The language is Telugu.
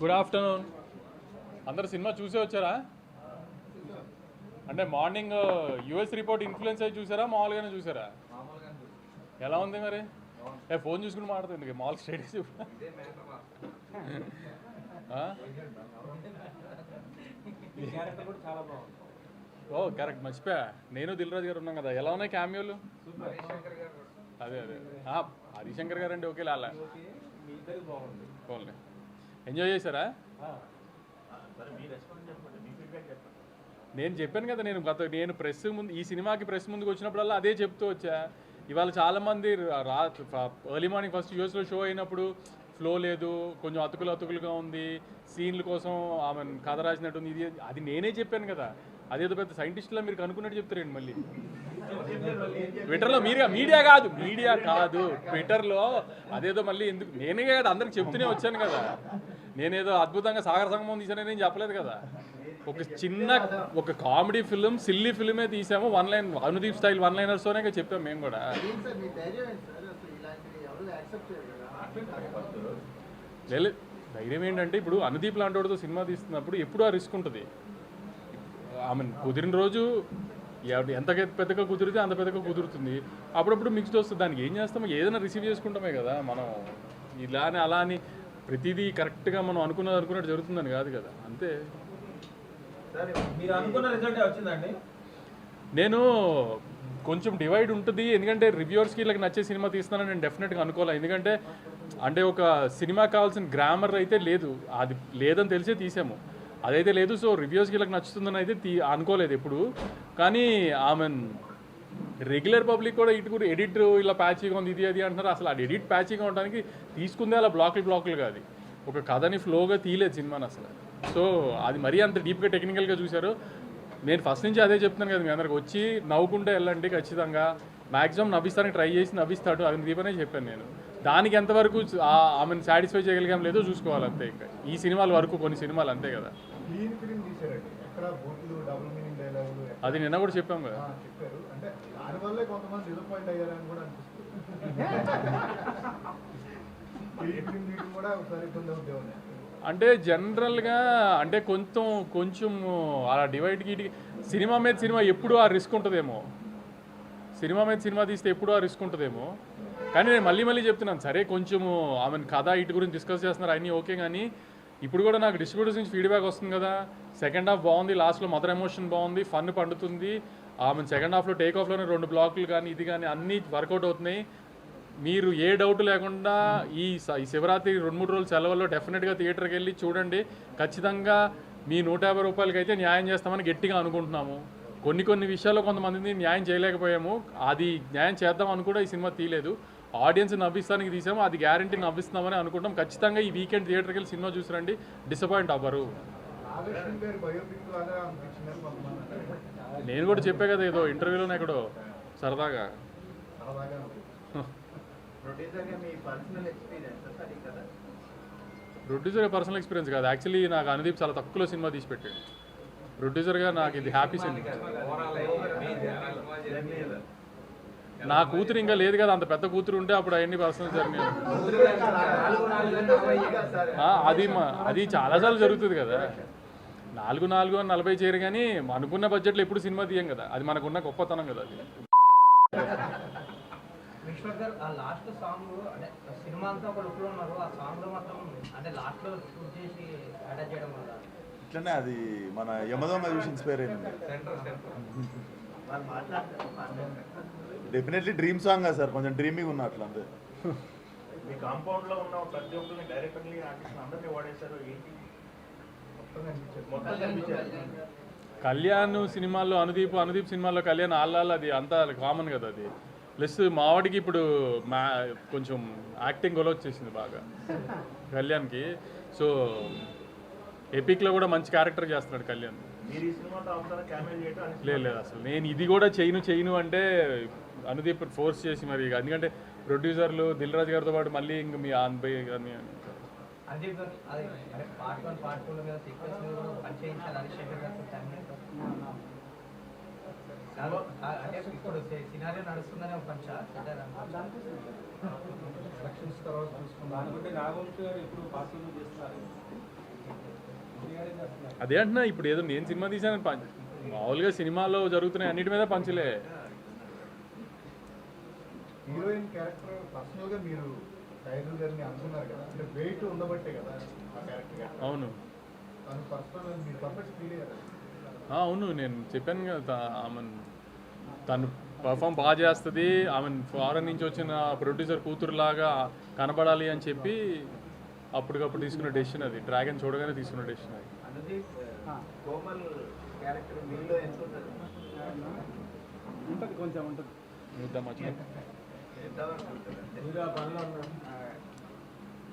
గుడ్ ఆఫ్టర్నూన్ అందరు సినిమా చూసే వచ్చారా? అంటే మార్నింగ్ యుఎస్ రిపోర్ట్ ఇన్ఫ్లుయెన్స్ అయ్యి చూసారా? మామూలుగానే చూసారా? ఎలా ఉంది మరి? ఏ ఫోన్ చూసుకుని మాట్లాడుతుంది మామూలు స్టేటస్ ఓ కరెక్ట్ మర్చిపోయా. నేను దిల్ రాజు గారు ఉన్నాం కదా. ఎలా ఉన్నాయి క్యామియోలు అదే అదే. హరిశంకర్ గారు అంటే ఓకే లాలా పోన్లే. ఎంజాయ్ చేశారా? నేను చెప్పాను కదా నేను గత నేను ప్రెస్ ముందు ఈ సినిమాకి ప్రెస్ ముందుకు వచ్చినప్పుడల్లా అదే చెప్తూ వచ్చా. ఇవాళ చాలామంది రా ఎర్లీ మార్నింగ్ ఫస్ట్ యూఎస్లో షో అయినప్పుడు ఫ్లో లేదు కొంచెం అతుకులు అతుకులుగా ఉంది సీన్ల కోసం ఆమె కథ రాసినట్టుంది ఇది అది నేనే చెప్పాను కదా. అదేదో పెద్ద సైంటిస్ట్లా మీరు కనుక్కున్నట్టు చెప్తారండి మళ్ళీ? ట్విట్టర్లో మీడియా మీడియా కాదు మీడియా కాదు ట్విట్టర్లో అదేదో మళ్ళీ ఎందుకు నేనే కదా అందరికి చెప్తూనే వచ్చాను కదా. నేనేదో అద్భుతంగా సాగర సంగమం తీసానని నేను చెప్పలేదు కదా. ఒక చిన్న ఒక కామెడీ ఫిలిం సిల్లీ ఫిలిమే తీసాము. One line Anudeep style one లైనర్స్తోనే చెప్పాము మేము కూడా. ధైర్యం ఏంటంటే ఇప్పుడు అనుదీప్ లాంటి వాడితో సినిమా తీస్తున్నప్పుడు ఎప్పుడు ఆ రిస్క్ ఉంటుంది. ఆమె కుదిరిన రోజు ఎంత పెద్దగా కుదిరితే అంత పెద్దగా కుదురుతుంది. అప్పుడప్పుడు మిక్స్డ్ వస్తుంది. దానికి ఏం చేస్తామో ఏదైనా రిసీవ్ చేసుకుంటామే కదా మనం. ఇలా అని అలా అని ప్రతిదీ కరెక్ట్గా మనం అనుకున్నది అనుకున్నట్టు జరుగుతుందని కాదు కదా అంతే. సరే మీరు అనుకున్న రిజల్ట్ వచ్చిందండి? నేను కొంచెం డివైడ్ ఉంటుంది ఎందుకంటే రివ్యూవర్స్కి ఇలా నచ్చే సినిమా తీస్తున్నానని నేను డెఫినెట్గా అనుకోవాలి. ఎందుకంటే అంటే ఒక సినిమా కావాల్సిన గ్రామర్ అయితే లేదు అది లేదని తెలిసే తీసాము. అదైతే లేదు సో రివ్యూస్కి ఇలా నచ్చుతుందని అయితే తీ అనుకోలేదు ఎప్పుడు. కానీ ఆమె రెగ్యులర్ పబ్లిక్ కూడా ఇటు కూడా ఎడిట్ ఇలా ప్యాచీగా ఉంది ఇది అది అంటున్నారు. అసలు అది ఎడిట్ ప్యాచీగా ఉండడానికి తీసుకుందే అలా బ్లాకులు బ్లాక్లు కాదు ఒక కథని ఫ్లోగా తీయలేదు సినిమాని అసలు. సో అది మరీ అంత డీప్గా టెక్నికల్గా చూశారు. నేను ఫస్ట్ నుంచి అదే చెప్తున్నాను కదా మీ అందరికి. వచ్చి నవ్వుకుంటే వెళ్ళండి ఖచ్చితంగా. మ్యాక్సిమం నవ్విస్తానికి ట్రై చేసి నవ్విస్తాడు అది దీపనే చెప్పాను నేను. దానికి ఎంతవరకు ఆ- ఆమెను సాటిస్ఫై చేయగలిగాం లేదో చూసుకోవాలి అంతే ఇంకా. ఈ సినిమాల వరకు కొన్ని సినిమాలు అంతే కదా. అది నిన్న కూడా చెప్పాం కదా. చెప్పారు. అంటే దానివల్లే కొంతమంది డిసప్పాయింట్ అయ్యారని కూడా అనిపిస్తుంది. క్లీన్ ఫిలిం తీయడం కూడా ఒకసారి ఇబ్బంది అవుతుంది అంటే జనరల్గా అంటే కొంచెం కొంచెం అలా డివైడ్ గీటి సినిమా మీద సినిమా ఎప్పుడు ఆ రిస్క్ ఉంటుందేమో. సినిమా మీద సినిమా తీస్తే ఎప్పుడు ఆ రిస్క్ ఉంటుందేమో. కానీ నేను మళ్ళీ మళ్ళీ చెప్తున్నాను సరే కొంచెము ఆమె కథ ఇటు గురించి డిస్కస్ చేస్తున్నారు అన్నీ ఓకే కానీ ఇప్పుడు కూడా నాకు డిస్ట్రిబ్యూటర్స్ నుంచి ఫీడ్బ్యాక్ వస్తుంది కదా. సెకండ్ హాఫ్ బాగుంది లాస్ట్లో మదర్ ఎమోషన్ బాగుంది ఫన్ పండుతుంది. ఆమె సెకండ్ హాఫ్లో టేక్ ఆఫ్లోనే రెండు బ్లాక్లు కానీ ఇది కానీ అన్నీ వర్కౌట్ అవుతున్నాయి. మీరు ఏ డౌట్ లేకుండా ఈ ఈ శివరాత్రి రెండు మూడు రోజుల సెలవుల్లో డెఫినెట్గా థియేటర్కి వెళ్ళి చూడండి. ఖచ్చితంగా మీ నూట యాభై రూపాయలకి అయితే న్యాయం చేస్తామని గట్టిగా అనుకుంటున్నాము. కొన్ని కొన్ని విషయాల్లో కొంతమందిని న్యాయం చేయలేకపోయాము. అది న్యాయం చేద్దాం అని కూడా ఈ సినిమా తీయలేదు. ఆడియన్స్ నవ్విస్తానికి తీసాము. అది గ్యారంటీ నవ్విస్తున్నామని అనుకుంటాం. ఖచ్చితంగా ఈ వీకెండ్ థియేటర్కి వెళ్ళి సినిమా చూసి రండి డిసప్పాయింట్ అవ్వరు. నేను కూడా చెప్పే కదా ఏదో ఇంటర్వ్యూలోనే ఎక్కడో. సరదాగా. ప్రొడ్యూసర్ పర్సనల్ ఎక్స్పీరియన్స్ కాదు? యాక్చువల్లీ నాకు అనుదీప్ చాలా తక్కువలో సినిమా తీసి పెట్టాడు. ప్రొడ్యూసర్గా నాకు ఇది హ్యాపీ సినిమా నా కూతురు ఇంకా లేదు కదా అంత పెద్ద కూతురు ఉంటే అప్పుడు అవన్నీ పర్సనల్ జరిగినాయి అది మా- అది చాలాసార్లు జరుగుతుంది కదా. నాలుగు నాలుగు అని నలభై చేయరు కానీ అనుకున్న బడ్జెట్లో ఎప్పుడు సినిమా తీయం కదా. అది మనకున్న గొప్పతనం కదా అది. విశ్వక్ గారు ఆ లాస్ట్ సాంగ్ అంటే సినిమా అంతా ఒక లుక్లో ఉన్నారు. ఆ సాంగ్లో మాత్రం అంటే లాస్ట్లో షూట్ చేసి అటాచ్ చేయడం వల్ల. ఇట్లనే అది మన యమదొంగ చూసి ఇన్స్పైర్ అయింది డెఫినెట్లీ డ్రీమ్ సాంగ్ కదా సార్ కొంచెం డ్రీమింగ్ ఉన్న అట్లా అంతే. మీ కాంపౌండ్లో ఉన్న ప్రతి ఒక్కరిని డైరెక్టర్ని ఆర్టిస్ట్ అందరినీ వాడేశారు ఏంటి? కళ్యాణ్ సినిమాల్లో అనుదీప్ అనుదీప్ సినిమాల్లో కళ్యాణ్ ఆళ్ళ అది అంతా కామన్ కదా అది. ప్లస్ మావాడికి ఇప్పుడు మా కొంచెం యాక్టింగ్ గొలవ వచ్చేసింది బాగా. కళ్యాణ్కి. సో ఎపిక్లో కూడా మంచి క్యారెక్టర్ చేస్తున్నాడు కళ్యాణ్. లేదు లేదు అసలు నేను ఇది కూడా చేయను చేయను అంటే అనుదీప్ ఫోర్స్ చేసి మరి ఇక. ఎందుకంటే ప్రొడ్యూసర్లు దిల్ రాజు గారితో పాటు మళ్ళీ ఇంక మీ చేయించాలి అది శేఖర్ గారు సినారియో అదే అంటున్నా ఇప్పుడు ఏదో నేను సినిమా తీసాను మామూలుగా సినిమాలో జరుగుతున్నాయి అన్నిటి మీద పంచలే. హీరోయిన్ క్యారెక్టర్ పర్సనల్గా మీరు టైగర్ గారిని అనుకున్నారు కదా అంటే వెయిట్ ఉండబట్టే కదా ఆ క్యారెక్టర్ అవును. తను పర్సనల్ మీరు పర్ఫెక్ట్ ఫీల్ అయ్యారు? ఆ, అవును నేను చెప్పాను కదా ఆమె తను పర్ఫామ్ బాగా చేస్తుంది ఆమె ఫారెన్ నుంచి వచ్చిన ప్రొడ్యూసర్ కూతురులాగా కనబడాలి అని చెప్పి అప్పటికప్పుడు తీసుకున్న డెసిషన్ అది. డ్రాగన్ చూడగానే తీసుకున్న డెసిషన్ అది. అనుదీప్ కోమల్ క్యారెక్టర్ మీలో ఎంత ఉంటుంది?